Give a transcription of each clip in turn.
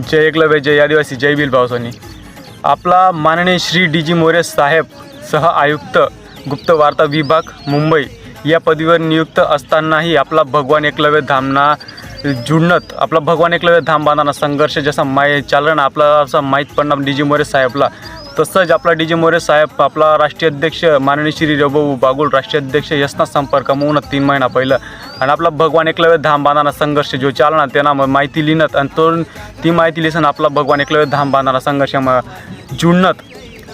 जय एकलव्य जय आदिवासी जय बिल पावसानी आपला माननीय श्री डी जी मोरे साहेब सह आयुक्त गुप्त वार्ता विभाग मुंबई या पदवीवर नियुक्त असतानाही आपला भगवान एकलव्य धामना जुडणत आपला भगवान एकलव्य धाम बांधताना संघर्ष जसा माय चालला आपला असा माहीत पडणार डी जी मोरे साहेबला. तसंच आपला डी जी मोरे साहेब आपला राष्ट्रीय अध्यक्ष माननीय श्री रघुभाऊ बागुल राष्ट्रीय अध्यक्ष यसना संपर्क म्हणून तीन महिना पहिलं. आणि आपला भगवान एकलव्य धाम बांधणारा संघर्ष जो चालना त्यांना मग माहिती लिहिणत आणि तो ती माहिती लिहिसन आपला भगवान एकलव्य धाम बांधणारा संघर्ष मग जुडणत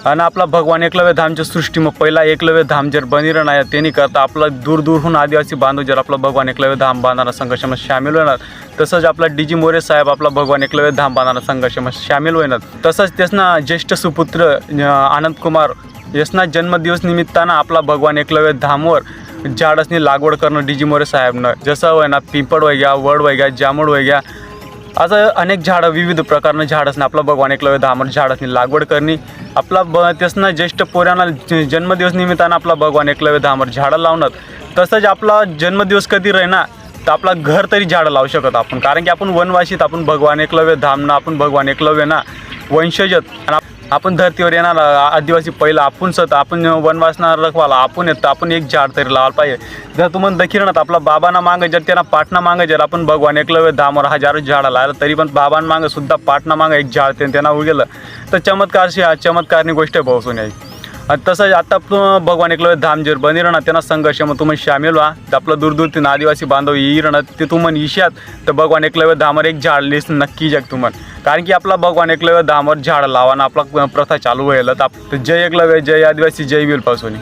आणि आपला भगवान एकलव्य धामच्या सृष्टी मग पहिला एकलव्य धाम जर बनिरण नाही त्यांनी करता आपला दूर दूरहून आदिवासी बांधव जर आपला भगवान एकलव्य धाम बांधणारा संघर्षामध्ये सामील होणार तसंच आपला डी जी मोरे साहेब आपला भगवान एकलव्य धाम बांधणारा संघर्षामध्ये सामील होणार. तसंच त्यांना ज्येष्ठ सुपुत्र आनंद कुमार यसना जन्मदिवस निमित्तानं आपला भगवान एकलव्य धामवर झाडसनी लागवड करणं डी जी मोरे साहेबनं. जसं वय ना पिंपळ वैग्या वड वैग्या जांभूळ वैग्या असं अनेक झाडं विविध प्रकारनं असणं आपला भगवान एकलव्य धामर झाडसनी लागवड करणे आपला ब त्यासनं ज्येष्ठ पोऱ्यांना जन्मदिवस निमित्तानं आपला भगवान एकलव्य धामर झाडं लावणं. तसंच आपला जन्मदिवस कधी राहिना तर आपला घर तरी झाडं लावू शकत आपण. कारण की आपण वनवासीत आपण भगवान एकलव्य धामनं आपण भगवान एकलव्य ना वंशजत. आणि आपण धर्तीवर येणार आदिवासी पहिला आपण सत आपण वनवासना रखवाला आपण येतं आपण एक झाड तरी लावायला पाहिजे. जर तुम्हाला दखिरणात आपला बाबांना मागं जर त्यांना पाटणा मागं जर आपण भगवान एकलव्य धामर हजारो झाडं लावलं तरी पण बाबांना मागं सुद्धा पाटणा मागं एक झाड त्यांना उगेलं. तर चमत्कारशी हा चमत्कारनी गोष्ट पोहोचून यायची आणि तसंच आता भगवान एकलव्य धाम बनी बनिरणं त्यांना संघर्ष मग तुम्ही शामिल व्हा. तर आपलं दूर दूर तीन आदिवासी बांधव येईरणं ते तुम्ही इशात तर भगवान एकलव्य धामर एक झाड लिस नक्की जग तुम्हाला. कारण की आपला भगवान एकलव्य धामर झाड लावा आणि आपला प्रथा चालू व्हायला तर आप- तर जय एकलव्य जय आदिवासी जय विलपासून